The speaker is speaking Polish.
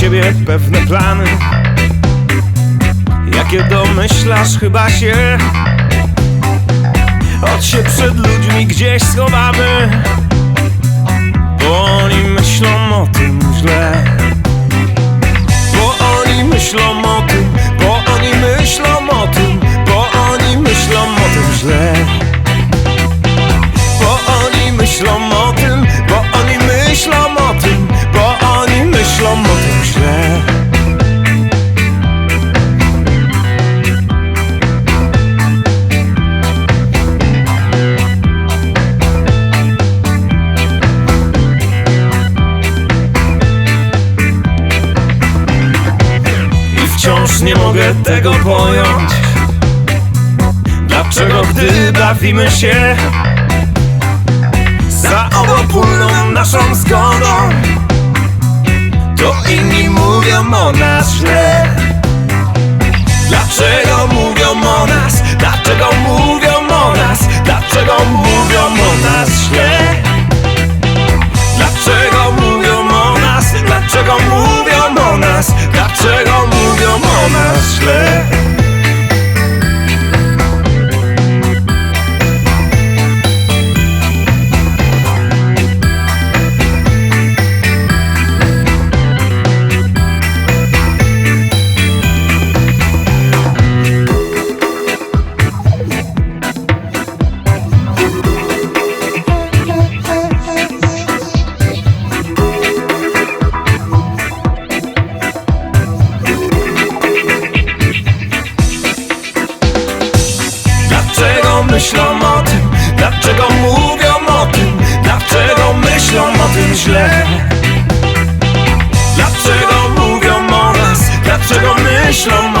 siebie pewne plany. Jakie domyślasz chyba się? Choć się przed ludźmi gdzieś schowamy wciąż nie mogę tego pojąć Dlaczego gdy bawimy się Za obopólną naszą zgodą To inni mówią o nas źle Dlaczego mówią o nas? Dlaczego mówią o nas? Dlaczego mówią o nas źle? Dlaczego mówią o nas? Dlaczego mówią o nas? Dlaczego mówią o nas źle? dlaczego myślą o tym, dlaczego mówią o tym, dlaczego myślą o tym źle. Dlaczego mówią o nas, dlaczego myślą